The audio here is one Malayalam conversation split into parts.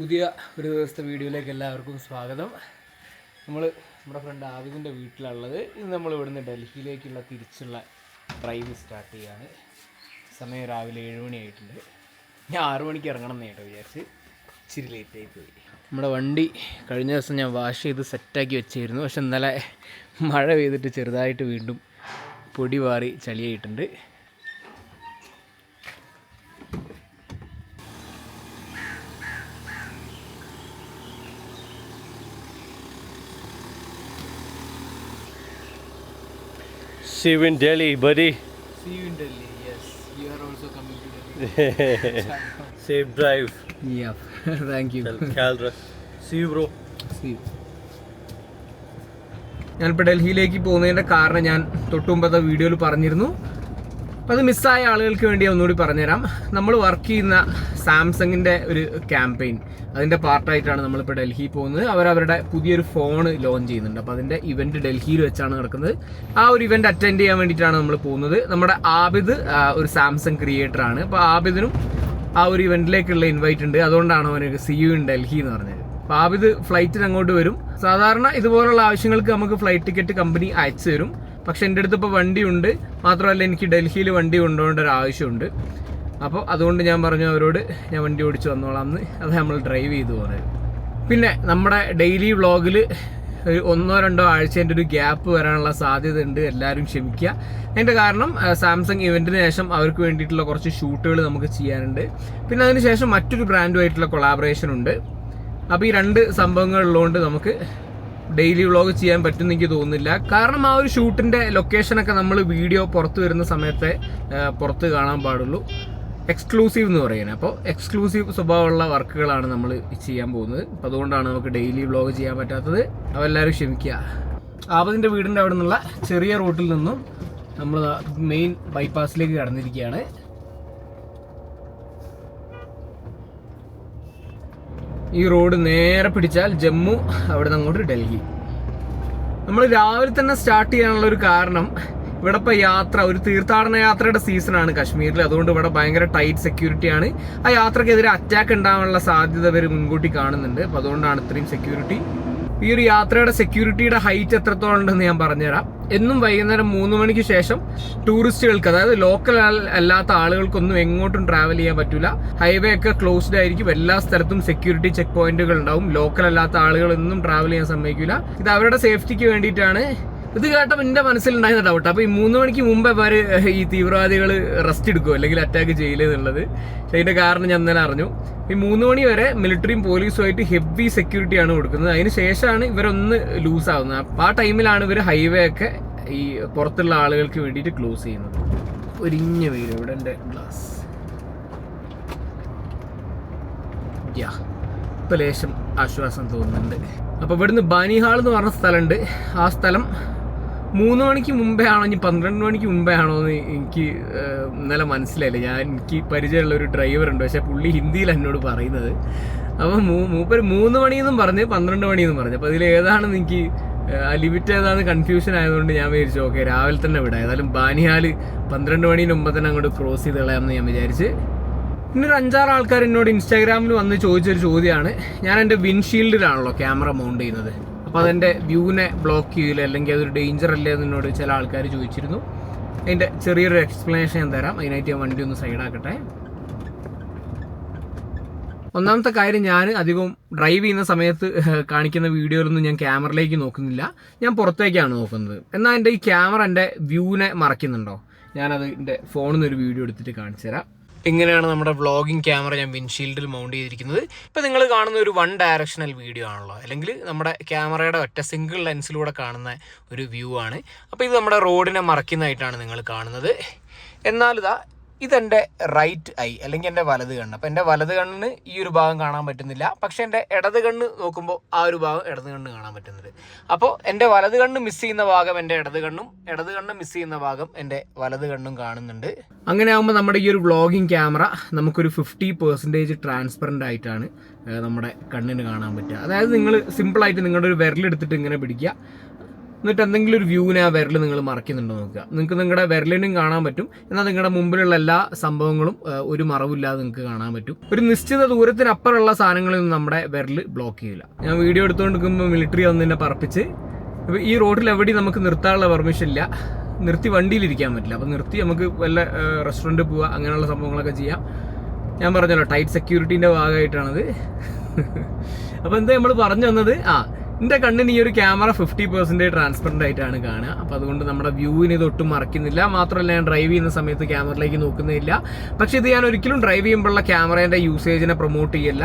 പുതിയ ഒരു ദിവസത്തെ വീഡിയോയിലേക്ക് എല്ലാവർക്കും സ്വാഗതം. നമ്മൾ നമ്മുടെ ഫ്രണ്ട് ആവിദിന്റെ വീട്ടിലുള്ളത്. ഇന്ന് നമ്മൾ ഇവിടുന്ന് ഡൽഹിയിലേക്കുള്ള തിരിച്ചുള്ള ഡ്രൈവ് സ്റ്റാർട്ട് ചെയ്യാണ്. സമയം രാവിലെ ഏഴ് മണിയായിട്ടുണ്ട് ഞാൻ ആറു മണിക്ക് ഇറങ്ങണം എന്ന് കേട്ടോ വിചാരിച്ച് ഇച്ചിരി ലേറ്റായി പോയി. നമ്മുടെ വണ്ടി കഴിഞ്ഞ ദിവസം ഞാൻ വാഷ് ചെയ്ത് സെറ്റാക്കി വെച്ചായിരുന്നു പക്ഷെ ഇന്നലെ മഴ പെയ്തിട്ട് ചെറുതായിട്ട് വീണ്ടും പൊടി Waaree ചളിയായിട്ടുണ്ട്. See you in Delhi, buddy. See you in Delhi. Yes, you are also coming to Delhi. Safe drive. yeah, thank you. Calra. See you, bro. See you. ഞാനിപ്പോൾ ഡൽഹിയിലേക്ക് പോകുന്നതിന്റെ കാരണം ഞാൻ തൊട്ടുമുമ്പത്തെ വീഡിയോയിൽ പറഞ്ഞിരുന്നു അപ്പോൾ അത് മിസ്സായ ആളുകൾക്ക് വേണ്ടി ഒന്നുകൂടി പറഞ്ഞുതരാം. നമ്മൾ വർക്ക് ചെയ്യുന്ന സാംസങ്ങിന്റെ ഒരു ക്യാമ്പയിൻ അതിന്റെ പാർട്ടായിട്ടാണ് നമ്മളിപ്പോൾ ഡൽഹി പോകുന്നത്. അവരുടെ പുതിയൊരു ഫോൺ ലോഞ്ച് ചെയ്യുന്നുണ്ട്. അപ്പോൾ അതിന്റെ ഇവന്റ് ഡൽഹിയിൽ വെച്ചാണ് നടക്കുന്നത്. ആ ഒരു ഇവന്റ് അറ്റൻഡ് ചെയ്യാൻ വേണ്ടിയിട്ടാണ് നമ്മൾ പോകുന്നത്. നമ്മുടെ ആബിദ് ഒരു സാംസങ് ക്രിയേറ്റർ ആണ്. അപ്പോൾ ആബിദിനും ആ ഒരു ഇവന്റിലേക്കുള്ള ഇൻവൈറ്റ് ഉണ്ട്. അതുകൊണ്ടാണ് അവനൊരു സി യു ഇൻ ഡൽഹി എന്ന് പറഞ്ഞത്. അപ്പോൾ ആബിദ് ഫ്ലൈറ്റിന് അങ്ങോട്ട് വരും. സാധാരണ ഇതുപോലുള്ള ആവശ്യങ്ങൾക്ക് നമുക്ക് ഫ്ലൈറ്റ് ടിക്കറ്റ് കമ്പനി അയച്ചു തരും. പക്ഷെ എന്റെ അടുത്ത് ഇപ്പോൾ വണ്ടിയുണ്ട്. മാത്രമല്ല എനിക്ക് ഡൽഹിയിൽ വണ്ടി കൊണ്ടുപോകേണ്ട ഒരു ആവശ്യമുണ്ട്. അപ്പോൾ അതുകൊണ്ട് ഞാൻ പറഞ്ഞു അവരോട് ഞാൻ വണ്ടി ഓടിച്ച് വന്നോളാം എന്ന്. അത് നമ്മൾ ഡ്രൈവ് ചെയ്തു പോകുന്നത് പിന്നെ നമ്മുടെ ഡെയിലി വ്ളോഗിൽ ഒരു ഒന്നോ രണ്ടോ ആഴ്ചേന്റെ ഒരു ഗ്യാപ്പ് വരാനുള്ള സാധ്യത ഉണ്ട് എല്ലാവരും ക്ഷമിക്കുക. അതിന്റെ കാരണം സാംസങ് ഇവന്റിന് ശേഷം അവർക്ക് വേണ്ടിയിട്ടുള്ള കുറച്ച് ഷൂട്ടുകൾ നമുക്ക് ചെയ്യാനുണ്ട്. പിന്നെ അതിന് ശേഷം മറ്റൊരു ബ്രാൻഡുമായിട്ടുള്ള കൊളാബറേഷൻ ഉണ്ട് അപ്പോൾ ഈ രണ്ട് സംഭവങ്ങളുള്ളതുകൊണ്ട് നമുക്ക് ഡെയിലി വ്ളോഗ് ചെയ്യാൻ പറ്റുമെന്ന് എനിക്ക് തോന്നുന്നില്ല. കാരണം ആ ഒരു ഷൂട്ടിന്റെ ലൊക്കേഷനൊക്കെ നമ്മൾ വീഡിയോ പുറത്ത് വരുന്ന സമയത്തെ പുറത്ത് കാണാൻ പാടുള്ളൂ. എക്സ്ക്ലൂസീവ് എന്ന് പറയുന്നത്. അപ്പോൾ എക്സ്ക്ലൂസീവ് സ്വഭാവമുള്ള വർക്കുകളാണ് നമ്മൾ ചെയ്യാൻ പോകുന്നത്. അപ്പം അതുകൊണ്ടാണ് നമുക്ക് ഡെയിലി വ്ളോഗ് ചെയ്യാൻ പറ്റാത്തത്. അപ്പോൾ എല്ലാവരും ക്ഷമിക്കുക. ആപതിന്റെ വീടിന്റെ അവിടെ നിന്നുള്ള ചെറിയ റൂട്ടിൽ നിന്നും നമ്മൾ മെയിൻ ബൈപ്പാസിലേക്ക് കടന്നിരിക്കുകയാണ്. ഈ റോഡ് നേരെ പിടിച്ചാൽ ജമ്മു അവിടെ നിന്ന് അങ്ങോട്ട് ഡൽഹി. നമ്മൾ രാവിലെ തന്നെ സ്റ്റാർട്ട് ചെയ്യാനുള്ള ഒരു കാരണം ഇവിടെ ഇപ്പോൾ യാത്ര ഒരു തീർത്ഥാടന യാത്രയുടെ സീസണാണ് കാശ്മീരിൽ അതുകൊണ്ട് ഇവിടെ ഭയങ്കര ടൈറ്റ് സെക്യൂരിറ്റി ആണ്. ആ യാത്രക്കെതിരെ അറ്റാക്ക് ഉണ്ടാകാനുള്ള സാധ്യത വരെ മുൻകൂട്ടി കാണുന്നുണ്ട്. അപ്പോൾ അതുകൊണ്ടാണ് ഇത്രയും സെക്യൂരിറ്റി ഈ ഒരു യാത്രയുടെ സെക്യൂരിറ്റിയുടെ ഹൈറ്റ് എത്രത്തോളം ഉണ്ടെന്ന് ഞാൻ പറഞ്ഞുതരാം. എന്നും വൈകുന്നേരം മൂന്ന് മണിക്ക് ശേഷം ടൂറിസ്റ്റുകൾക്ക് അതായത് ലോക്കൽ അല്ലാത്ത ആളുകൾക്കൊന്നും എങ്ങോട്ടും ട്രാവൽ ചെയ്യാൻ പറ്റില്ല ഹൈവേ ഒക്കെ ക്ലോസ്ഡ് ആയിരിക്കും. എല്ലാ സ്ഥലത്തും സെക്യൂരിറ്റി ചെക്ക് പോയിന്റുകൾ ഉണ്ടാവും. ലോക്കൽ അല്ലാത്ത ആളുകളൊന്നും ട്രാവൽ ചെയ്യാൻ സമ്മതിക്കില്ല ഇത് അവരുടെ സേഫ്റ്റിക്ക് വേണ്ടിയിട്ടാണ് ഇത് കേട്ടപ്പോൾ എന്റെ മനസ്സിലുണ്ടായിരുന്ന ഡൗട്ട് അപ്പോൾ ഈ മൂന്ന് മണിക്ക് മുമ്പ് അവർ ഈ തീവ്രവാദികൾ റെസ്റ്റ് എടുക്കുമോ അല്ലെങ്കിൽ അറ്റാക്ക് ചെയ്യില്ല എന്നുള്ളത്. പക്ഷേ അതിന്റെ കാരണം ഞാൻ ഇന്നലെ അറിഞ്ഞു. ഈ മൂന്ന് മണി വരെ മിലിറ്ററിയും പോലീസുമായിട്ട് ഹെവി സെക്യൂരിറ്റിയാണ് കൊടുക്കുന്നത്. അതിന് ശേഷമാണ് ഇവരൊന്ന് ലൂസ് ആവുന്നത്. ആ ടൈമിലാണ് ഇവർ ഹൈവേ ഒക്കെ ഈ പുറത്തുള്ള ആളുകൾക്ക് വേണ്ടിയിട്ട് ക്ലോസ് ചെയ്യുന്നത്. ഒരിഞ്ഞ വീട് ഇവിടെ എന്റെ ഗ്ലാസ് യാ ലേശം ആശ്വാസം തോന്നുന്നുണ്ട്. അപ്പോൾ ഇവിടുന്ന് ബാനിഹാൾ എന്ന് പറഞ്ഞ സ്ഥലമുണ്ട്. ആ സ്ഥലം മൂന്ന് മണിക്ക് മുമ്പേ ആണോ ഇനി പന്ത്രണ്ട് മണിക്ക് മുമ്പേ ആണോ എന്ന് എനിക്ക് ഇന്നലെ മനസ്സിലായില്ല. ഞാൻ എനിക്ക് പരിചയമുള്ള ഒരു ഡ്രൈവർ ഉണ്ട്. പക്ഷേ പുള്ളി ഹിന്ദിയിൽ എന്നോട് പറയുന്നത്. അപ്പോൾ മൂ മൂപ്പർ മൂന്ന് മണിയെന്നും പറഞ്ഞ് പന്ത്രണ്ട് മണിയെന്നും പറഞ്ഞു. അപ്പോൾ ഏതാണെന്ന് എനിക്ക് ലിമിറ്റ് ഏതാണ് കൺഫ്യൂഷൻ ആയതുകൊണ്ട് ഞാൻ വിചാരിച്ചു ഓക്കെ രാവിലെ തന്നെ വിടാം. ഏതായാലും ബാനിഹാൽ പന്ത്രണ്ട് മണിന് മുമ്പ് തന്നെ അങ്ങോട്ട് ക്രോസ് ചെയ്ത് കളയാമെന്ന് ഞാൻ വിചാരിച്ച്. പിന്നെ ഒരു അഞ്ചാറ് ആൾക്കാർ എന്നോട് ഇൻസ്റ്റാഗ്രാമിൽ വന്ന് ചോദിച്ചൊരു ചോദ്യമാണ്. ഞാൻ എന്റെ വിൻഷീൽഡിലാണല്ലോ ക്യാമറ മൗണ്ട് ചെയ്യുന്നത്. അപ്പോൾ അതെന്റെ വ്യൂവിനെ ബ്ലോക്ക് ചെയ്യില്ല അല്ലെങ്കിൽ അതൊരു ഡേഞ്ചർ അല്ലേ എന്ന് എന്നോട് ചില ആൾക്കാർ ചോദിച്ചിരുന്നു. അതിന്റെ ചെറിയൊരു എക്സ്പ്ലനേഷൻ ഞാൻ തരാം. അതിനായിട്ട് ഞാൻ വണ്ടി ഒന്ന് സൈഡാക്കട്ടെ ഒന്നാമത്തെ കാര്യം ഞാൻ അധികം ഡ്രൈവ് ചെയ്യുന്ന സമയത്ത് കാണിക്കുന്ന വീഡിയോയിലൊന്നും ഞാൻ ക്യാമറയിലേക്ക് നോക്കുന്നില്ല. ഞാൻ പുറത്തേക്കാണ് നോക്കുന്നത്. എന്നാൽ എന്റെ ഈ ക്യാമറ എന്റെ വ്യൂവിനെ മറയ്ക്കുന്നുണ്ടോ? ഞാനത് എന്റെ ഫോണിൽ നിന്ന് ഒരു വീഡിയോ എടുത്തിട്ട് കാണിച്ചു തരാം. ഇങ്ങനെയാണ് നമ്മുടെ വ്ളോഗിങ് ക്യാമറ ഞാൻ വിൻഷീൽഡിൽ മൗണ്ട് ചെയ്തിരിക്കുന്നത്. ഇപ്പോൾ നിങ്ങൾ കാണുന്ന ഒരു വൺ ഡയറക്ഷണൽ വീഡിയോ ആണല്ലോ. അല്ലെങ്കിൽ നമ്മുടെ ക്യാമറയുടെ ഒറ്റ സിംഗിൾ ലെൻസിലൂടെ കാണുന്ന ഒരു വ്യൂ ആണ്. അപ്പോൾ ഇത് നമ്മുടെ റോഡിനെ മറയ്ക്കുന്നതായിട്ടാണ് നിങ്ങൾ കാണുന്നത്. എന്നാൽ ഇതെന്റെ റൈറ്റ് ഐ അല്ലെങ്കിൽ എന്റെ വലത് കണ്ണ്. അപ്പോൾ എന്റെ വലത് കണ്ണിന് ഈ ഒരു ഭാഗം കാണാൻ പറ്റുന്നില്ല. പക്ഷേ എന്റെ ഇടത് കണ്ണ് നോക്കുമ്പോൾ ആ ഒരു ഭാഗം ഇടത് കണ്ണ് കാണാൻ പറ്റുന്നുണ്ട് അപ്പോൾ എന്റെ വലത് കണ്ണ് മിസ് ചെയ്യുന്ന ഭാഗം എന്റെ ഇടത് കണ്ണും ഇടത് കണ്ണ് മിസ് ചെയ്യുന്ന ഭാഗം എന്റെ വലത് കണ്ണും കാണുന്നുണ്ട്. അങ്ങനെ ആകുമ്പോൾ നമ്മുടെ ഈ ഒരു വ്ളോഗിങ് ക്യാമറ നമുക്കൊരു ഫിഫ്റ്റി പെർസെന്റേജ് ട്രാൻസ്പെറന്റ് ആയിട്ടാണ് നമ്മുടെ കണ്ണിന് കാണാൻ പറ്റുക. അതായത് നിങ്ങൾ സിമ്പിളായിട്ട് നിങ്ങളുടെ ഒരു വിരലെടുത്തിട്ട് ഇങ്ങനെ പിടിക്കുക. എന്നിട്ട് എന്തെങ്കിലും ഒരു വ്യൂവിനെ ആ വിരൽ നിങ്ങൾ മറക്കുന്നുണ്ടോ നോക്കുക. നിങ്ങൾക്ക് നിങ്ങളുടെ വിരലിനും കാണാൻ പറ്റും. എന്നാൽ നിങ്ങളുടെ മുമ്പിലുള്ള എല്ലാ സംഭവങ്ങളും ഒരു മറവില്ലാതെ നിങ്ങൾക്ക് കാണാൻ പറ്റും. ഒരു നിശ്ചിത ദൂരത്തിനപ്പുറമുള്ള സാധനങ്ങളൊന്നും നമ്മുടെ വിരൽ ബ്ലോക്ക് ചെയ്യില്ല. ഞാൻ വീഡിയോ എടുത്തുകൊണ്ട് നിൽക്കുമ്പോൾ മിലിറ്ററി വന്ന് എന്നെ പറപ്പിച്ച് അപ്പോൾ ഈ റോഡിൽ എവിടെയും നമുക്ക് നിർത്താനുള്ള പെർമിഷൻ ഇല്ല. നിർത്തി വണ്ടിയിലിരിക്കാൻ പറ്റില്ല. അപ്പോൾ നിർത്തി നമുക്ക് വല്ല റെസ്റ്റോറന്റ് പോവുക അങ്ങനെയുള്ള സംഭവങ്ങളൊക്കെ ചെയ്യാം. ഞാൻ പറഞ്ഞല്ലോ ടൈറ്റ് സെക്യൂരിറ്റീന്റെ ഭാഗമായിട്ടാണത്. അപ്പോൾ എന്താ നമ്മൾ പറഞ്ഞു വന്നത്? ആ എന്റെ കണ്ണിന് ഈ ഒരു ക്യാമറ ഫിഫ്റ്റി പെർസെന്റേജ് ട്രാൻസ്പെറന്റ് ആയിട്ടാണ് കാണുക. അപ്പോൾ അതുകൊണ്ട് നമ്മുടെ വ്യൂവിന് ഇത് ഒട്ടും മറക്കുന്നില്ല. മാത്രമല്ല ഞാൻ ഡ്രൈവ് ചെയ്യുന്ന സമയത്ത് ക്യാമറയിലേക്ക് നോക്കുന്നില്ല. പക്ഷെ ഇത് ഞാൻ ഒരിക്കലും ഡ്രൈവ് ചെയ്യുമ്പോഴുള്ള ക്യാമറേന്റെ യൂസേജിനെ പ്രൊമോട്ട് ചെയ്യല്ല.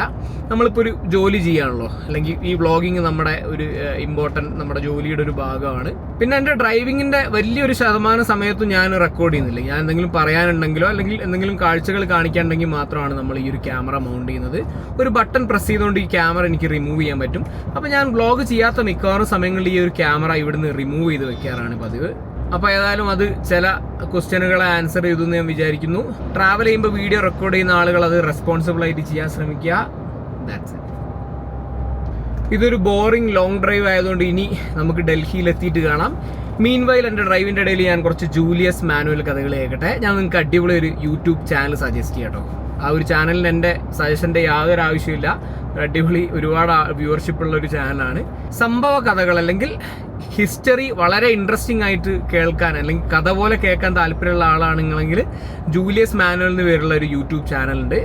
നമ്മളിപ്പോൾ ഒരു ജോലി ചെയ്യാണല്ലോ. അല്ലെങ്കിൽ ഈ വ്ളോഗിങ് നമ്മുടെ ഒരു ഇമ്പോർട്ടന്റ് നമ്മുടെ ജോലിയുടെ ഒരു ഭാഗമാണ്. പിന്നെ എന്റെ ഡ്രൈവിങ്ങിന്റെ വലിയൊരു ശതമാനം സമയത്തും ഞാൻ റെക്കോർഡ് ചെയ്യുന്നില്ല. ഞാൻ എന്തെങ്കിലും പറയാനുണ്ടെങ്കിലോ അല്ലെങ്കിൽ എന്തെങ്കിലും കാഴ്ചകൾ കാണിക്കാനുണ്ടെങ്കിൽ മാത്രമാണ് നമ്മൾ ഈ ഒരു ക്യാമറ മൗണ്ട് ചെയ്യുന്നത്. ഒരു ബട്ടൺ പ്രസ് ചെയ്തുകൊണ്ട് ഈ ക്യാമറ എനിക്ക് റിമൂവ് ചെയ്യാൻ പറ്റും. അപ്പോൾ ഞാൻ വ്ളോഗ് ചെയ്യാത്ത മിക്കവാറും സമയങ്ങളിൽ ഈ ഒരു ക്യാമറ ഇവിടുന്ന് റിമൂവ് ചെയ്ത് വെക്കാറാണ് പതിവ്. അപ്പോൾ ഏതായാലും അത് ചില ക്വസ്റ്റ്യനുകളെ ആൻസർ ചെയ്തു എന്ന് ഞാൻ വിചാരിക്കുന്നു. ട്രാവൽ ചെയ്യുമ്പോൾ വീഡിയോ റെക്കോർഡ് ചെയ്യുന്ന ആളുകൾ അത് റെസ്പോൺസിബിൾ ആയിട്ട് ചെയ്യാൻ ശ്രമിക്കുക. ഇതൊരു ബോറിംഗ് ലോങ് ഡ്രൈവ് ആയതുകൊണ്ട് ഇനി നമുക്ക് ഡൽഹിയിൽ എത്തിയിട്ട് കാണാം. മീൻ വൈൽ എന്റെ ഡ്രൈവിന്റെ ഇടയിൽ ഞാൻ കുറച്ച് ജൂലിയസ് മാനുവൽ കഥകൾ കേൾക്കട്ടെ. ഞാൻ നിങ്ങൾക്ക് അടിപൊളി ഒരു യൂട്യൂബ് ചാനൽ സജസ്റ്റ് ചെയ്യാം കേട്ടോ ആ ഒരു ചാനലിന് എന്റെ സജഷന്റെ യാതൊരു ആവശ്യമില്ല അടിപൊളി ഒരുപാട് വ്യൂവർഷിപ്പ് ഉള്ള ഒരു ചാനലാണ് സംഭവ കഥകൾ അല്ലെങ്കിൽ ഹിസ്റ്ററി വളരെ ഇൻട്രസ്റ്റിംഗ് ആയിട്ട് കേൾക്കാൻ അല്ലെങ്കിൽ കഥ പോലെ കേൾക്കാൻ താല്പര്യമുള്ള ആളാണെങ്കിൽ ജൂലിയസ് മാനുവൽ എന്ന് പേരുള്ള ഒരു യൂട്യൂബ് ചാനലുണ്ട്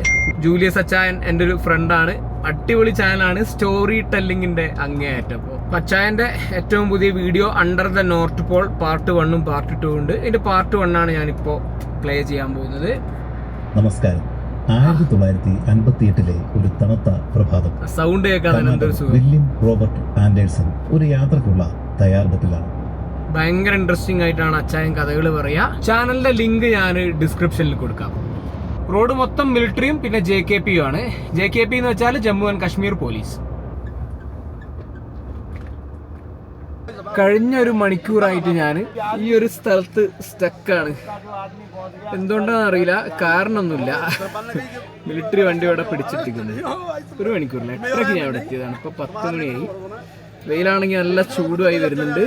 ജൂലിയസ് അച്ചായൻ എന്റെ ഒരു ഫ്രണ്ടാണ് അടിപൊളി ചാനലാണ് സ്റ്റോറി ടെല്ലിങ്ങിന്റെ അങ്ങേയറ്റം. അപ്പോൾ അച്ചായന്റെ ഏറ്റവും പുതിയ video under the north pole part വണ്ണും പാർട്ട് ടു ഉണ്ട്. ഇതിന്റെ പാർട്ട് വണ്ണാണ് ഞാനിപ്പോൾ പ്ലേ ചെയ്യാൻ പോകുന്നത്. നമസ്കാരം. ആയിരത്തി തൊള്ളായിരത്തി അൻപത്തി എട്ടിലെ ഒരു തണുത്ത പ്രഭാതം സൗണ്ട് വില്യം റോബർട്ട് ആൻഡേഴ്സൺ ഒരു യാത്രക്കുള്ള തയ്യാറെടുപ്പിലാണ്. ഭയങ്കര ഇൻട്രസ്റ്റിംഗ് ആയിട്ടാണ് അച്ചായൻ കഥകൾ പറയാ. ചാനലിന്റെ ലിങ്ക് ഞാൻ ഡിസ്ക്രിപ്ഷനിൽ കൊടുക്കാം. റോഡ് മൊത്തം മിലിറ്ററിയും പിന്നെ ജെ കെ പിയും ആണ് ജെ കെ പി എന്ന് വെച്ചാൽ ജമ്മു ആൻഡ് കാശ്മീർ പോലീസ് കഴിഞ്ഞ ഒരു മണിക്കൂറായിട്ട് ഞാൻ ഈ ഒരു സ്ഥലത്ത് സ്റ്റക്കാണ്. എന്തുകൊണ്ടാണെന്ന് അറിയില്ല കാരണമൊന്നുമില്ല. മിലിറ്ററി വണ്ടി ഇവിടെ പിടിച്ചിട്ടിരിക്കുന്നത് ഒരു മണിക്കൂറിൽ എട്ടരയ്ക്ക് ഞാൻ ഇവിടെ എത്തിയതാണ്. ഇപ്പൊ പത്ത് മണിയായി. വെയിലാണെങ്കിൽ നല്ല ചൂടുമായി വരുന്നുണ്ട്.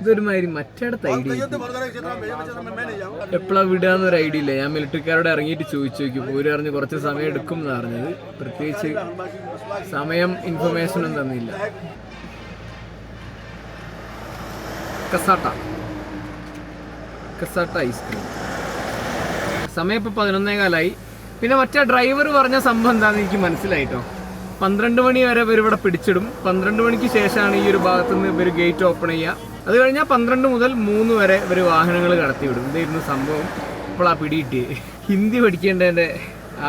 ഇതൊരുമാതിരി മറ്റേടത്ത് ഐഡിയ എപ്പോഴാ വിടാന്ന് ഒരു ഐഡിയ ഇല്ല. ഞാൻ മിലിറ്ററിക്കാരോട് ഇറങ്ങിയിട്ട് ചോദിച്ചു നോക്കി പോര് അറിഞ്ഞ് കുറച്ച് സമയം എടുക്കും എന്ന് പറഞ്ഞത്. പ്രത്യേകിച്ച് സമയം ഇൻഫർമേഷൻ ഒന്നും തന്നില്ല. കസാട്ട. കസാട്ട ഐസ്ക്രീം സമയം ഇപ്പൊ പതിനൊന്നേ കാലായി പിന്നെ മറ്റേ ഡ്രൈവർ പറഞ്ഞ സംഭവം എന്താണെന്ന് എനിക്ക് മനസ്സിലായിട്ടോ പന്ത്രണ്ട് മണി വരെ ഇവർ ഇവിടെ പിടിച്ചിടും. പന്ത്രണ്ട് മണിക്ക് ശേഷമാണ് ഈ ഒരു ഭാഗത്ത് നിന്ന് ഇവർ ഗേറ്റ് ഓപ്പൺ ചെയ്യുക അത് കഴിഞ്ഞാൽ പന്ത്രണ്ട് മുതൽ മൂന്ന് വരെ ഇവർ വാഹനങ്ങൾ കടത്തിവിടും. ഇതായിരുന്നു സംഭവം. ഇപ്പോൾ ആ പിടിയിട്ട് ഹിന്ദി പഠിക്കേണ്ടതിന്റെ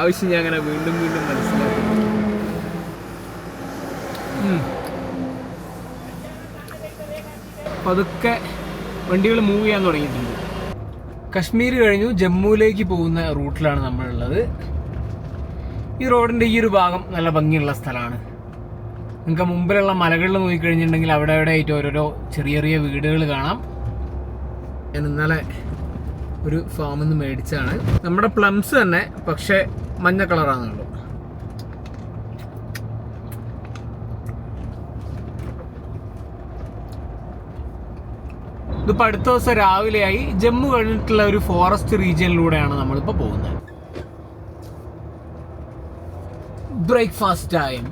ആവശ്യം ഞാൻ അങ്ങനെ വീണ്ടും വീണ്ടും മനസ്സിലാക്കി പതുക്കെ വണ്ടികൾ മൂവ് ചെയ്യാൻ തുടങ്ങിയിട്ടുണ്ട്. കശ്മീർ കഴിഞ്ഞു ജമ്മുവിലേക്ക് പോകുന്ന റൂട്ടിലാണ് നമ്മളുള്ളത്. ഈ റോഡിന്റെ ഈ ഒരു ഭാഗം നല്ല ഭംഗിയുള്ള സ്ഥലമാണ്. നിങ്ങൾക്ക് മുമ്പിലുള്ള മലകളിൽ നോക്കിക്കഴിഞ്ഞിട്ടുണ്ടെങ്കിൽ അവിടെ അവിടെ ആയിട്ട് ഓരോരോ ചെറിയ ചെറിയ വീടുകൾ കാണാം. ഞാൻ ഇന്നലെ ഒരു ഫാമിൽ നിന്ന് മേടിച്ചാണ് നമ്മുടെ പ്ലംസ് തന്നെ പക്ഷേ മഞ്ഞ കളറാണുള്ളൂ ഇതിപ്പോൾ അടുത്ത ദിവസം രാവിലെയായി ജമ്മു കഴിഞ്ഞിട്ടുള്ള ഒരു ഫോറസ്റ്റ് റീജിയനിലൂടെയാണ് നമ്മളിപ്പോൾ പോകുന്നത്. ബ്രേക്ക്ഫാസ്റ്റ് ടൈം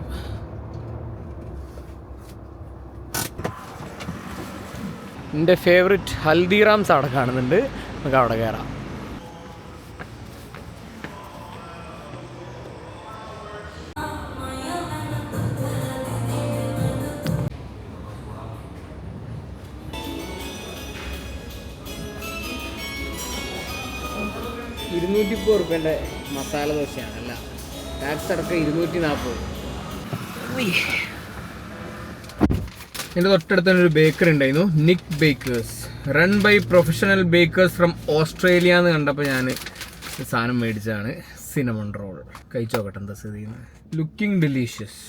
എന്റെ ഫേവററ്റ് ഹൽദിറാംസ് അവിടെ കാണുന്നുണ്ട്. നമുക്ക് അവിടെ കയറാം മുപ്പത് റുപ്യന്റെ മസാല ദോശയാണ് അല്ല. ടാക്സ് അടക്കം ഇരുന്നൂറ്റി നാൽപ്പത് എന്റെ തൊട്ടടുത്ത് തന്നെ ഒരു ബേക്കറി ഉണ്ടായിരുന്നു Nick bakers run by professional bakers from Australia എന്ന് കണ്ടപ്പോൾ ഞാൻ സാധനം മേടിച്ചതാണ്. സിനമൺ റോൾ കഴിച്ചു നോക്കട്ടെ എന്താ സ്ഥിതി ലുക്കിംഗ് ഡെലീഷ്യസ്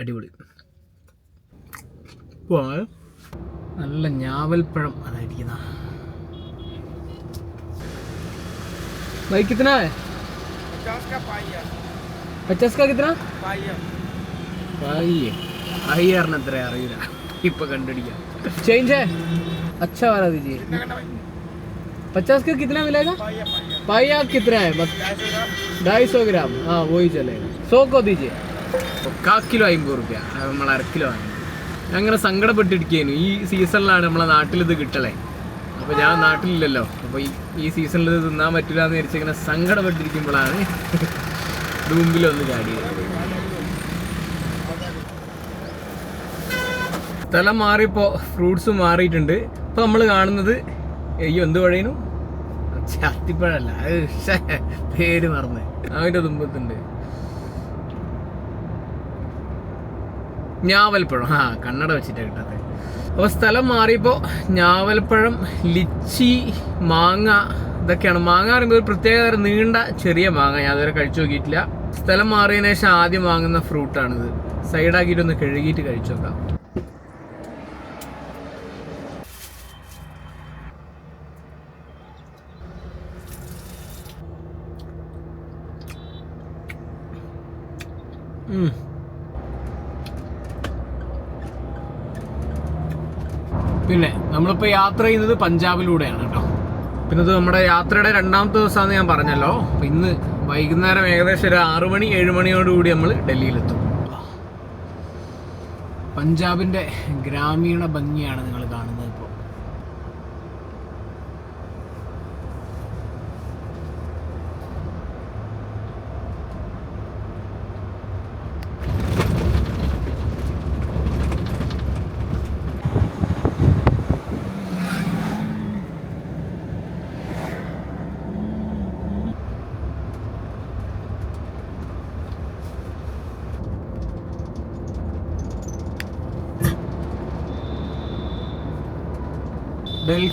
അടിപൊളി. പോവാ നല്ല ഞാവൽപ്പഴം അതായിരിക്കുന്ന भाई कितना है पचास का कितना അയ്യാറിന് എത്ര അറിയില്ല ഇപ്പൊ കണ്ടുപിടിക്കാം ചേഞ്ച് है अच्छा वाला दीजिए पचास का कितना मिलेगा पाइया कितना है ढाई सौ ग्राम हाँ वही चलेगा सौ को दीजिए കാ കിലോ അമ്പത് റുപ്യ നമ്മൾ അര കിലോ വാങ്ങി അങ്ങനെ സങ്കടപ്പെട്ടിരിക്കുന്നു ഈ സീസണിലാണ് നമ്മളെ നാട്ടിൽ ഇത് കിട്ടലേ അപ്പോൾ ഞാൻ നാട്ടിലില്ലല്ലോ. അപ്പോൾ ഈ ഈ സീസണിൽ ഇത് തിന്നാൻ പറ്റില്ല എന്ന് വിചാരിച്ച് ഇങ്ങനെ സങ്കടപ്പെട്ടിരിക്കുമ്പോഴാണ് ഇത് മുമ്പിലൊന്ന് ചാടിയത്. സ്ഥലം മാറിയപ്പോൾ ഫ്രൂട്ട്സ് മാറിയിട്ടുണ്ട്. ഇപ്പോൾ നമ്മൾ കാണുന്നത് അയ്യോ എന്ത് പഴയനും? ചത്തിപ്പഴല്ല. പേര് മറന്ന്. അവന്റെ തുമ്പത്തുണ്ട്. ഞാവൽപ്പഴം. ആ കണ്ണട വെച്ചിട്ടാണ് കിട്ടാത്തത് അപ്പോൾ സ്ഥലം മാറിയപ്പോൾ ഞാവൽപ്പഴം ലിച്ചി മാങ്ങ ഇതൊക്കെയാണ്. മാങ്ങ പറയുമ്പോൾ ഒരു പ്രത്യേക നീണ്ട ചെറിയ മാങ്ങ. ഞാൻ അതുവരെ കഴിച്ചു നോക്കിയിട്ടില്ല. സ്ഥലം മാറിയതിനു ശേഷം ആദ്യം വാങ്ങുന്ന ഫ്രൂട്ടാണിത്. സൈഡാക്കിയിട്ട് ഒന്ന് കഴുകിയിട്ട് കഴിച്ചു നോക്കാം. ഉം. പിന്നെ നമ്മളിപ്പോൾ യാത്ര ചെയ്യുന്നത് പഞ്ചാബിലൂടെയാണ് കേട്ടോ. പിന്നെ നമ്മുടെ യാത്രയുടെ രണ്ടാമത്തെ ദിവസമാണെന്ന് ഞാൻ പറഞ്ഞല്ലോ. ഇന്ന് വൈകുന്നേരം ഏകദേശം ഒരു ആറു മണി ഏഴ് മണിയോടുകൂടി നമ്മൾ ഡൽഹിയിലെത്തും. പഞ്ചാബിന്റെ ഗ്രാമീണ ഭംഗിയാണ് നിങ്ങൾ കാണുന്നത്.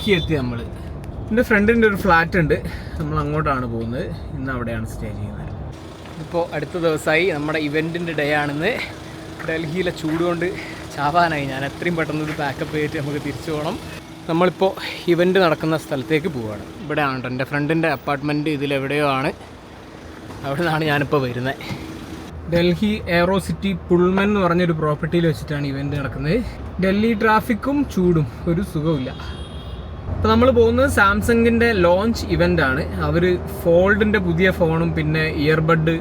ഡൽഹി എത്തി നമ്മൾ എന്റെ ഫ്രണ്ടിന്റെ ഒരു ഫ്ലാറ്റ് ഉണ്ട്. നമ്മൾ അങ്ങോട്ടാണ് പോകുന്നത്. ഇന്ന് അവിടെയാണ് സ്റ്റേ ചെയ്യുന്നത്. ഇപ്പോൾ അടുത്ത ദിവസമായി നമ്മുടെ ഇവന്റിന്റെ ഡേ ആണെന്ന്. ഡൽഹിയിലെ ചൂട് കൊണ്ട് ചാവാനായി. ഞാൻ എത്രയും പെട്ടെന്ന് ഒരു പാക്കപ്പ് ചെയ്തിട്ട് നമുക്ക് തിരിച്ചു പോകണം നമ്മളിപ്പോൾ ഇവന്റ് നടക്കുന്ന സ്ഥലത്തേക്ക് പോവുകയാണ് ഇവിടെയാണ് ആണ് എന്റെ ഫ്രണ്ടിന്റെ അപ്പാർട്ട്മെന്റ് ഇതിലെവിടെയോ ആണ്. അവിടെ നിന്നാണ് ഞാനിപ്പോൾ വരുന്നത്. ഡൽഹി എയറോ സിറ്റി പുൾമൻ എന്ന് പറഞ്ഞൊരു പ്രോപ്പർട്ടിയിൽ വെച്ചിട്ടാണ് ഇവന്റ് നടക്കുന്നത്. ഡൽഹി ട്രാഫിക്കും ചൂടും. ഒരു സുഖമില്ല അപ്പോൾ നമ്മൾ പോകുന്നത് സാംസങ്ങിന്റെ ലോഞ്ച് ഇവന്റ് ആണ്. അവർ ഫോൾഡിന്റെ പുതിയ ഫോണും പിന്നെ ഇയർബഡ്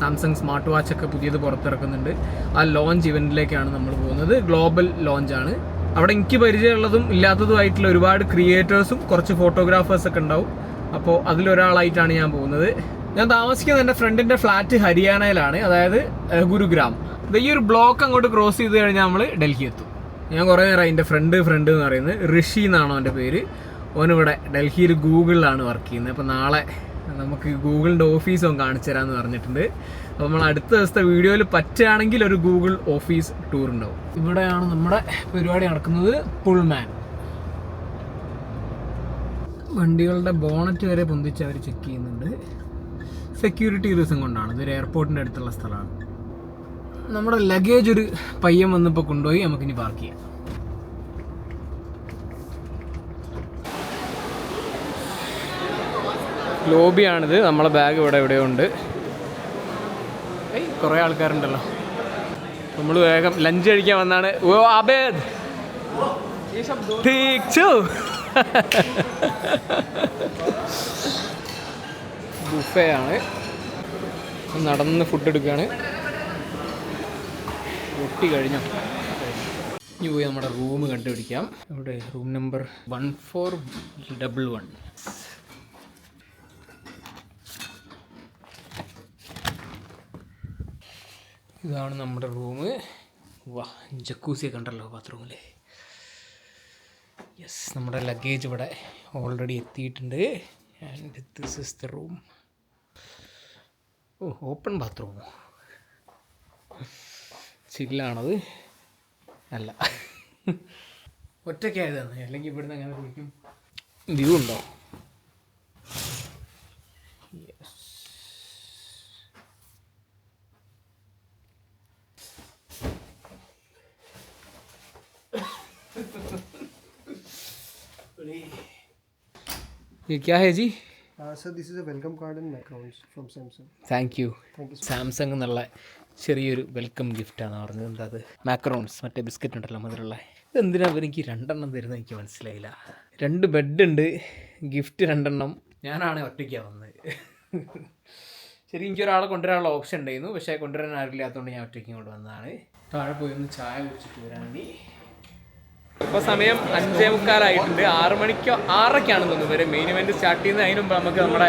സാംസങ് സ്മാർട്ട് വാച്ച് ഒക്കെ പുതിയത് പുറത്തിറക്കുന്നുണ്ട്. ആ ലോഞ്ച് ഇവന്റിലേക്കാണ് നമ്മൾ പോകുന്നത്. ഗ്ലോബൽ ലോഞ്ച് ആണ്. അവിടെ എനിക്ക് പരിചയമുള്ളതും ഇല്ലാത്തതുമായിട്ടുള്ള ഒരുപാട് ക്രിയേറ്റേഴ്സും കുറച്ച് ഫോട്ടോഗ്രാഫേഴ്സ് ഒക്കെ ഉണ്ടാവും. അപ്പോൾ അതിലൊരാളായിട്ടാണ് ഞാൻ പോകുന്നത്. ഞാൻ താമസിക്കുന്നത് എന്റെ ഫ്രണ്ടിന്റെ ഫ്ലാറ്റ് ഹരിയാനയിലാണ്. അതായത് ഗുരുഗ്രാം. ഈ ഒരു ബ്ലോക്ക് അങ്ങോട്ട് ക്രോസ് ചെയ്ത് കഴിഞ്ഞാൽ നമ്മൾ ഡൽഹി എത്തും. ഞാൻ കുറേ നേരം എന്റെ ഫ്രണ്ട് ഫ്രണ്ട് എന്ന് പറയുന്നത് ഋഷി എന്നാണോ എന്റെ പേര്. ഓനിവിടെ ഡൽഹിയിൽ ഗൂഗിളിലാണ് വർക്ക് ചെയ്യുന്നത്. അപ്പോൾ നാളെ നമുക്ക് ഗൂഗിളിന്റെ ഓഫീസ് ഒന്ന് കാണിച്ചു തരാമെന്ന് പറഞ്ഞിട്ടുണ്ട്. അപ്പോൾ നമ്മൾ അടുത്ത ദിവസത്തെ വീഡിയോയിൽ പറ്റുകയാണെങ്കിൽ ഒരു ഗൂഗിൾ ഓഫീസ് ടൂർ ഉണ്ടാവും. ഇവിടെയാണ് നമ്മുടെ പരിപാടി നടക്കുന്നത് പുൾമാൻ വണ്ടികളുടെ ബോണറ്റ് വരെ പൊന്തിച്ച് അവർ ചെക്ക് ചെയ്യുന്നുണ്ട്. സെക്യൂരിറ്റി റീസൺ കൊണ്ടാണ്. ഇതൊരു എയർപോർട്ടിന്റെ അടുത്തുള്ള സ്ഥലമാണ്. നമ്മുടെ ലഗേജ് ഒരു പയ്യൻ വന്നപ്പോൾ കൊണ്ടുപോയി നമുക്കിനി പാർക്ക് ചെയ്യാം. ലോബിയാണിത് നമ്മളെ ബാഗ് ഇവിടെ എവിടെയുണ്ട് ഏയ് കുറേ ആൾക്കാരുണ്ടല്ലോ. നമ്മൾ വേഗം ലഞ്ച് കഴിക്കാൻ വന്നാണ്. ഓ അബേദ്! ബുഫേ ആണ്. നടന്ന് ഫുഡ് എടുക്കുകയാണ് റൊട്ടി കഴിഞ്ഞു? ഇനി പോയി നമ്മുടെ റൂം കണ്ടുപിടിക്കാം. ഇവിടെ room number one four double one ഇതാണ് നമ്മുടെ റൂം വാ ജക്കൂസിയെ കണ്ടല്ലോ ബാത്റൂമിൽ യെസ് നമ്മുടെ ലഗേജ് ഇവിടെ ഓൾറെഡി എത്തിയിട്ടുണ്ട്. And this is the room oh open ബാത്റൂമോ ചില്ലാണത് അല്ല ഒറ്റയ്ക്കായതാണ് അല്ലെങ്കിൽ ഇവിടുന്ന് അങ്ങനെ കുളിക്കും വ്യൂ ഉണ്ടോ യെസ് ये क्या है जी താങ്ക് യു സാംസങ് എന്നുള്ള ചെറിയൊരു വെൽക്കം ഗിഫ്റ്റാണ് പറഞ്ഞത്. എന്താ അത്? മാക്രോൺസ് മറ്റേ ബിസ്ക്കറ്റ് ഉണ്ടല്ലോ മധുരമുള്ള ഇതെന്തിനാ എനിക്ക് രണ്ടെണ്ണം തരുന്നത് എനിക്ക് മനസ്സിലായില്ല. രണ്ട് ബെഡ് ഉണ്ട് ഗിഫ്റ്റ് രണ്ടെണ്ണം. ഞാനാണ് ഒറ്റയ്ക്കാണ് വന്നത്. ശരി എനിക്ക് ഒരാളെ കൊണ്ടുവരാനുള്ള ഓപ്ഷൻ ഉണ്ടായിരുന്നു. പക്ഷേ കൊണ്ടുവരാൻ ആരില്ലാത്തതുകൊണ്ട് ഞാൻ ഒറ്റയ്ക്ക് ഇങ്ങോട്ട് വന്നതാണ്. താഴെ പോയി ഒന്ന് ചായ കുടിച്ചിട്ട് വരാൻ വേണ്ടി. ഇപ്പോൾ സമയം അഞ്ചേ മുക്കാലായിട്ടുണ്ട്. ആറ് മണിക്കോ ആറൊക്കെയാണ് തോന്നുന്നു ഇവർ മെയിൻ ഇവന്റ് സ്റ്റാർട്ട് ചെയ്യുന്ന അതിന് മുമ്പ് നമുക്ക് നമ്മുടെ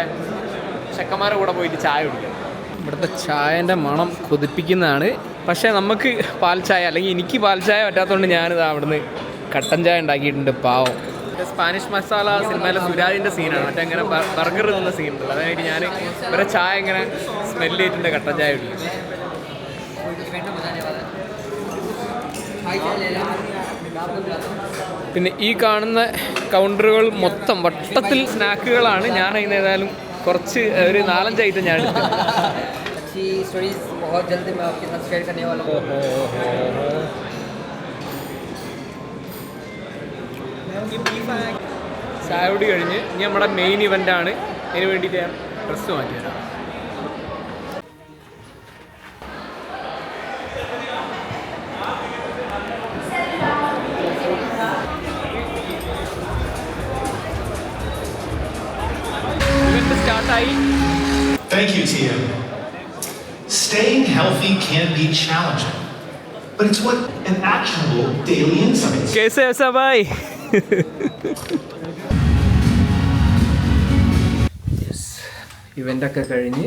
ചെക്കന്മാരുടെ കൂടെ പോയിട്ട് ചായ കുടിക്കാം. ഇവിടുത്തെ ചായന്റെ മണം കൊതിപ്പിക്കുന്നതാണ്. പക്ഷേ നമുക്ക് പാൽ ചായ അല്ലെങ്കിൽ എനിക്ക് പാൽ ചായ പറ്റാത്തതുകൊണ്ട് ഞാനിത് അവിടുന്ന് കട്ടൻ ചായ ഉണ്ടാക്കിയിട്ടുണ്ട് പാവം. സ്പാനിഷ് മസാല സിനിമയിലെ സുരാജിന്റെ സീനാണ് മറ്റേ അങ്ങനെ ബർഗർ തിന്ന ഉണ്ട് അതായത് ഞാൻ ഇവരെ ചായ ഇങ്ങനെ സ്മെല്ല് ചെയ്തിട്ടുണ്ട് കട്ടൻ ചായ കുടിക്കും പിന്നെ ഈ കാണുന്ന കൗണ്ടറുകൾ മൊത്തം വട്ടത്തിൽ സ്നാക്കുകളാണ്. ഞാൻ അതിന് ഏതായാലും കുറച്ച് ഒരു നാലഞ്ച് ഐറ്റം ഞാൻ ചായ കഴിഞ്ഞ് ഇനി നമ്മുടെ മെയിൻ ഇവന്റാണ് അതിന് വേണ്ടിയിട്ട് ഞാൻ ഡ്രസ്സ് മാറ്റി തരാം. Event സ്റ്റാർട്ടായി Thank you, Tia. Staying healthy can be challenging, but it's what an actionable daily insights. कैसे है सब भाई ഇവൻ്റൊക്കെ കഴിഞ്ഞ്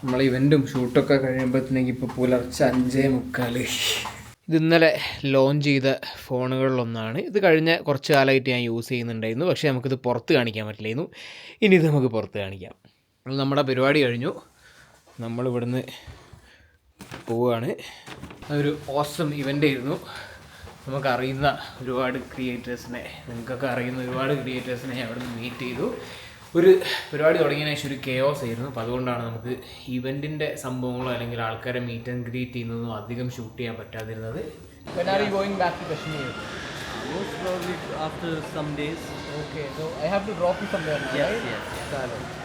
നമ്മൾ ഇവൻറ്റും ഷൂട്ടൊക്കെ കഴിയുമ്പോഴത്തേക്ക് ഇപ്പോൾ പുലർച്ചെ അഞ്ചേ മുക്കാൽ ഇത് ഇന്നലെ ലോഞ്ച് ചെയ്ത ഫോണുകളിലൊന്നാണ്. ഇത് കഴിഞ്ഞ കുറച്ച് കാലമായിട്ട് ഞാൻ യൂസ് ചെയ്യുന്നുണ്ടായിരുന്നു. പക്ഷേ നമുക്കിത് പുറത്ത് കാണിക്കാൻ പറ്റില്ലായിരുന്നു. ഇനി ഇത് നമുക്ക് പുറത്ത് കാണിക്കാം. നമ്മുടെ പരിപാടി കഴിഞ്ഞു. നമ്മളിവിടുന്ന് പോവുകയാണ് അതൊരു ഓസം ഇവന്റ് ആയിരുന്നു. നമുക്കറിയുന്ന ഒരുപാട് ക്രിയേറ്റേഴ്സിനെ നിങ്ങൾക്കൊക്കെ അറിയുന്ന ഒരുപാട് ക്രിയേറ്റേഴ്സിനെ ഞാൻ അവിടെ നിന്ന് മീറ്റ് ചെയ്തു. ഒരു പരിപാടി തുടങ്ങിയതിനു ശേഷം ഒരു കെയോസ് ആയിരുന്നു. അപ്പോൾ അതുകൊണ്ടാണ് നമുക്ക് ഇവന്റിന്റെ സംഭവങ്ങളോ അല്ലെങ്കിൽ ആൾക്കാരെ മീറ്റ് ആൻഡ് ഗ്രീറ്റ് ചെയ്യുന്നതും അധികം ഷൂട്ട് ചെയ്യാൻ പറ്റാതിരുന്നത്. To Kashmir Most probably after some days. So I have to drop you somewhere Yes, yes.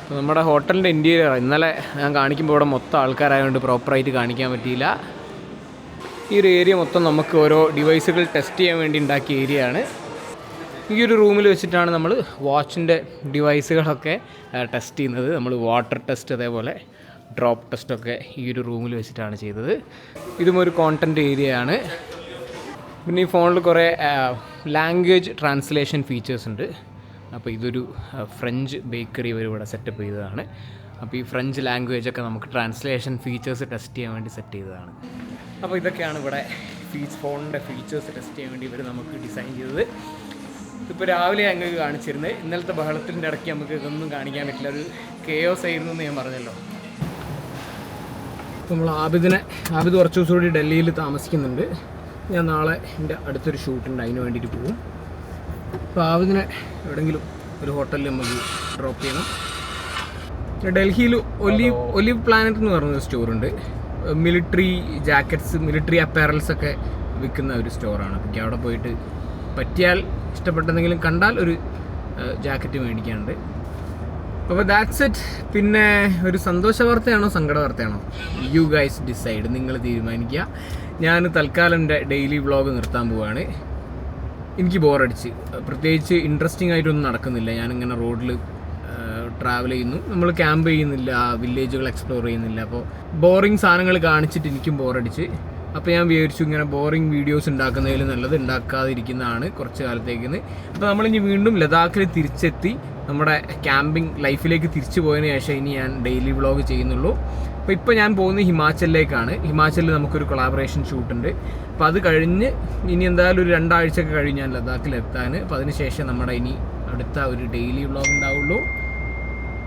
അപ്പോൾ നമ്മുടെ ഹോട്ടലിന്റെ ഇന്റീരിയർ ഇന്നലെ ഞാൻ കാണിക്കുമ്പോൾ ഇവിടെ മൊത്തം ആൾക്കാരായതുകൊണ്ട് പ്രോപ്പറായിട്ട് കാണിക്കാൻ പറ്റിയില്ല. ഈ ഒരു ഏരിയ മൊത്തം നമുക്ക് ഓരോ ഡിവൈസുകൾ ടെസ്റ്റ് ചെയ്യാൻ വേണ്ടി ഉണ്ടാക്കിയ ഏരിയ ആണ്. ഈ ഒരു റൂമിൽ വെച്ചിട്ടാണ് നമ്മൾ വാച്ചിന്റെ ഡിവൈസുകളൊക്കെ ടെസ്റ്റ് ചെയ്യുന്നത്. നമ്മൾ വാട്ടർ ടെസ്റ്റ് അതേപോലെ ഡ്രോപ്പ് ടെസ്റ്റൊക്കെ ഈ ഒരു റൂമിൽ വെച്ചിട്ടാണ് ചെയ്തത്. ഇതും ഒരു കോണ്ടന്റ് ഏരിയയാണ്. പിന്നെ ഈ ഫോണിൽ കുറേ ലാംഗ്വേജ് ട്രാൻസ്ലേഷൻ ഫീച്ചേഴ്സ് ഉണ്ട്. അപ്പോൾ ഇതൊരു ഫ്രഞ്ച് ബേക്കറി ഇവർ ഇവിടെ സെറ്റപ്പ് ചെയ്തതാണ്. അപ്പോൾ ഈ ഫ്രഞ്ച് ലാംഗ്വേജ് ഒക്കെ നമുക്ക് ട്രാൻസ്ലേഷൻ ഫീച്ചേഴ്സ് ടെസ്റ്റ് ചെയ്യാൻ വേണ്ടി സെറ്റ് ചെയ്തതാണ്. അപ്പോൾ ഇതൊക്കെയാണ് ഇവിടെ ഫീച്ച് ഫോണിന്റെ ഫീച്ചേഴ്സ് ടെസ്റ്റ് ചെയ്യാൻ വേണ്ടി ഇവർ നമുക്ക് ഡിസൈൻ ചെയ്തത്. ഇപ്പോൾ രാവിലെ ഞങ്ങൾക്ക് കാണിച്ചിരുന്നത്. ഇന്നലത്തെ ബഹളത്തിന്റെ ഇടയ്ക്ക് നമുക്ക് ഇതൊന്നും കാണിക്കാൻ പറ്റില്ല. ഒരു കെയോസ് ആയിരുന്നു എന്ന് ഞാൻ പറഞ്ഞല്ലോ. ഇപ്പോൾ നമ്മൾ ആബിദിനെ ആബിദ് കുറച്ച് ദിവസം കൂടി ഡൽഹിയിൽ താമസിക്കുന്നുണ്ട്. ഞാൻ നാളെ എന്റെ അടുത്തൊരു ഷൂട്ടുണ്ട് അതിന് വേണ്ടിയിട്ട് പോകും അപ്പോൾ ആബിദിനെ എവിടെയെങ്കിലും ഒരു ഹോട്ടലിൽ നമുക്ക് ഡ്രോപ്പ് ചെയ്യണം. ഡൽഹിയിൽ ഒലിവ് ഒലിവ് പ്ലാനറ്റ് എന്ന് പറഞ്ഞൊരു സ്റ്റോറുണ്ട് മിലിറ്ററി ജാക്കറ്റ്സ് മിലിറ്ററി അപ്പാരൽസ് ഒക്കെ വിൽക്കുന്ന ഒരു സ്റ്റോറാണ് അപ്പോൾ അവിടെ പോയിട്ട് പറ്റിയാൽ ഇഷ്ടപ്പെട്ടെന്തെങ്കിലും കണ്ടാൽ ഒരു ജാക്കറ്റ് മേടിക്കാനുണ്ട്. അപ്പോൾ ദാറ്റ്സ് ഇറ്റ് പിന്നെ ഒരു സന്തോഷ വാർത്തയാണോ സങ്കട വാർത്തയാണോ യു ഗൈസ് ഡിസൈഡ് നിങ്ങൾ തീരുമാനിക്കുക. ഞാൻ തൽക്കാലം ഡെയിലി വ്ളോഗ് നിർത്താൻ പോവുകയാണ് എനിക്ക് ബോറടിച്ച് പ്രത്യേകിച്ച് ഇൻട്രസ്റ്റിംഗ് ആയിട്ടൊന്നും നടക്കുന്നില്ല. ഞാനിങ്ങനെ റോഡിൽ ട്രാവൽ ചെയ്യുന്നു. നമ്മൾ ക്യാമ്പ് ചെയ്യുന്നില്ല വില്ലേജുകൾ എക്സ്പ്ലോർ ചെയ്യുന്നില്ല. അപ്പോൾ ബോറിങ് സാധനങ്ങൾ കാണിച്ചിട്ട് എനിക്കും ബോറടിച്ച് അപ്പോൾ ഞാൻ വിചാരിച്ചു ഇങ്ങനെ ബോറിങ് വീഡിയോസ് ഉണ്ടാക്കുന്നതിൽ നല്ലത് ഉണ്ടാക്കാതിരിക്കുന്നതാണ് കുറച്ച് കാലത്തേക്ക് അപ്പോൾ നമ്മളിനി വീണ്ടും ലഡാക്കിൽ തിരിച്ചെത്തി നമ്മുടെ ക്യാമ്പിംഗ് ലൈഫിലേക്ക് തിരിച്ചു പോയതിന് ശേഷം ഇനി ഞാൻ ഡെയിലി വ്ളോഗ് ചെയ്യുന്നുള്ളൂ. അപ്പോൾ ഇപ്പോൾ ഞാൻ പോകുന്നത് ഹിമാചലിലേക്കാണ്. ഹിമാചലിൽ നമുക്കൊരു കൊളാബറേഷൻ ഷൂട്ടുണ്ട് അപ്പോൾ അത് കഴിഞ്ഞ് ഇനി എന്തായാലും ഒരു രണ്ടാഴ്ചയൊക്കെ കഴിഞ്ഞ് ഞാൻ ലഡാക്കിലെത്താൻ അപ്പോൾ അതിനുശേഷം നമ്മുടെ ഇനി അടുത്ത ഒരു ഡെയിലി വ്ളോഗ് ഉണ്ടാവുള്ളൂ.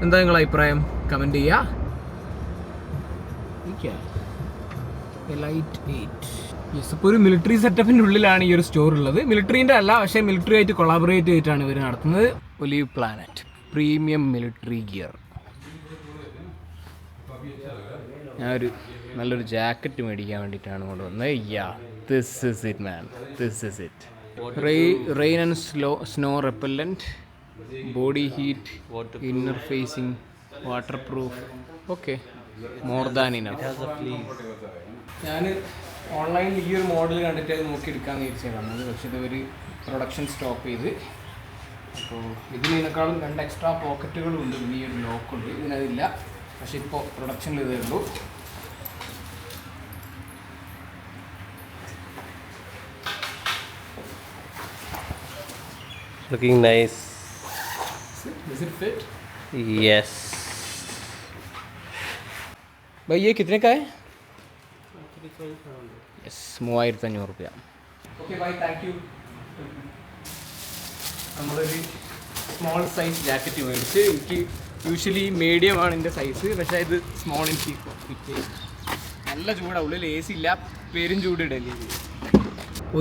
എന്താ നിങ്ങളുടെ അഭിപ്രായം? കമന്റ് ചെയ്യുക. ലൈറ്റ് എയ്റ്റ് യെസ് ഇപ്പോൾ ഒരു മിലിറ്ററി സെറ്റപ്പിന്റെ ഉള്ളിലാണ് ഈ ഒരു സ്റ്റോർ ഉള്ളത്. മിലിറ്ററിന്റെ അല്ല പക്ഷേ മിലിറ്ററി ആയിട്ട് കൊളാബറേറ്റ് ചെയ്തിട്ടാണ് ഇവർ നടത്തുന്നത്. Olive planet premium military gear ഞാനൊരു നല്ലൊരു ജാക്കറ്റ് മേടിക്കാൻ വേണ്ടിയിട്ടാണ് കൊണ്ടുവന്നത് yeah this is it man this is it rain and slow snow repellent body heat water inner facing waterproof okay more than enough It has a fleece. ഞാൻ ഓൺലൈനിൽ ഈ ഒരു മോഡൽ കണ്ടിട്ട് അത് നോക്കിയെടുക്കാമെന്ന് വിചാരിച്ചതാണ് അത് പക്ഷേ ഇതൊരു പ്രൊഡക്ഷൻ സ്റ്റോപ്പ് ചെയ്ത് അപ്പോൾ ഇതിനേക്കാളും രണ്ട് എക്സ്ട്രാ പോക്കറ്റുകളും ഉണ്ട് പിന്നെ ഈ ഒരു ലോക്കുണ്ട് ഇതിനതില്ല പക്ഷേ ഇപ്പോൾ പ്രൊഡക്ഷനിൽ ഇതേ ഉള്ളൂ Looking nice. Does it fit? Yes. भाई ये कितने का है യെസ് മൂവായിരത്തി അഞ്ഞൂറ് റുപ്യ. ഓക്കെ ബൈ താങ്ക് യു നമ്മളൊരു സ്മോൾ സൈസ് ജാക്കറ്റ് മേടിച്ച് എനിക്ക് യൂഷ്വലി മീഡിയം ആണ് എന്റെ സൈസ് പക്ഷേ ഇത് സ്മോൾ എനിക്ക് ഫിറ്റ് ചെയ്യും നല്ല ചൂടാണ് ഉള്ളിൽ എ സി ഇല്ല പേരും ചൂട് ഇടല്ലേ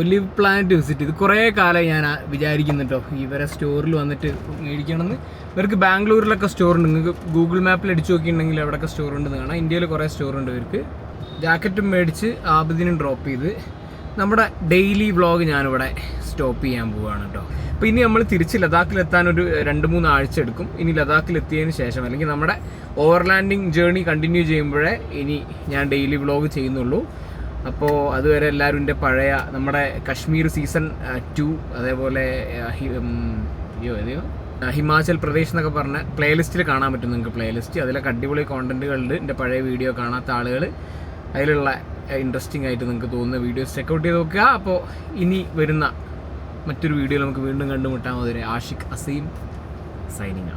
ഒലിവ് പ്ലാന്റ് വിസിറ്റ് ഇത് കുറേ കാലമായി ഞാൻ വിചാരിക്കുന്നുണ്ടോ വിചാരിക്കുന്നുട്ടോ ഇവരെ സ്റ്റോറിൽ വന്നിട്ട് മേടിക്കണമെന്ന്. ഇവർക്ക് ബാംഗ്ലൂരിലൊക്കെ സ്റ്റോർ ഉണ്ട്. നിങ്ങൾക്ക് ഗൂഗിൾ മാപ്പിൽ അടിച്ചു നോക്കിയിട്ടുണ്ടെങ്കിൽ എവിടെയൊക്കെ സ്റ്റോർ ഉണ്ടെന്ന് കാണാം. ഇന്ത്യയിൽ കുറേ സ്റ്റോർ ഉണ്ട് ഇവർക്ക്. ജാക്കറ്റും മേടിച്ച് ആബിദിനും ഡ്രോപ്പ് ചെയ്ത് നമ്മുടെ ഡെയിലി വ്ളോഗ് ഞാനിവിടെ സ്റ്റോപ്പ് ചെയ്യാൻ പോവുകയാണ് കേട്ടോ അപ്പോൾ ഇനി നമ്മൾ തിരിച്ച് ലഡാക്കിലെത്താൻ ഒരു രണ്ട് മൂന്ന് ആഴ്ച എടുക്കും. ഇനി ലഡാക്കിലെത്തിയതിന് ശേഷം അല്ലെങ്കിൽ നമ്മുടെ ഓവർലാൻഡിങ് ജേർണി കണ്ടിന്യൂ ചെയ്യുമ്പോഴേ ഇനി ഞാൻ ഡെയിലി വ്ളോഗ് ചെയ്യുന്നുള്ളൂ. അപ്പോൾ അതുവരെ എല്ലാവരും എന്റെ പഴയ നമ്മുടെ കശ്മീർ സീസൺ ടു അതേപോലെ അയ്യോ അതെയോ ഹിമാചൽ പ്രദേശ് എന്നൊക്കെ പറഞ്ഞ പ്ലേലിസ്റ്റിൽ കാണാൻ പറ്റും നിങ്ങൾക്ക് പ്ലേലിസ്റ്റ് അതിലൊക്കെ അടിപൊളി കോണ്ടന്റുകളുണ്ട് എന്റെ പഴയ വീഡിയോ കാണാത്ത ആളുകൾ അതിലുള്ള ഇൻട്രസ്റ്റിംഗ് ആയിട്ട് നിങ്ങൾക്ക് തോന്നുന്ന വീഡിയോസ് ചെക്കൗട്ട് ചെയ്ത് നോക്കുക. അപ്പോൾ ഇനി വരുന്ന മറ്റൊരു വീഡിയോ നമുക്ക് വീണ്ടും കണ്ടുമുട്ടാം. അതുവരെ ആഷിഖ് അസീം സൈനിങ്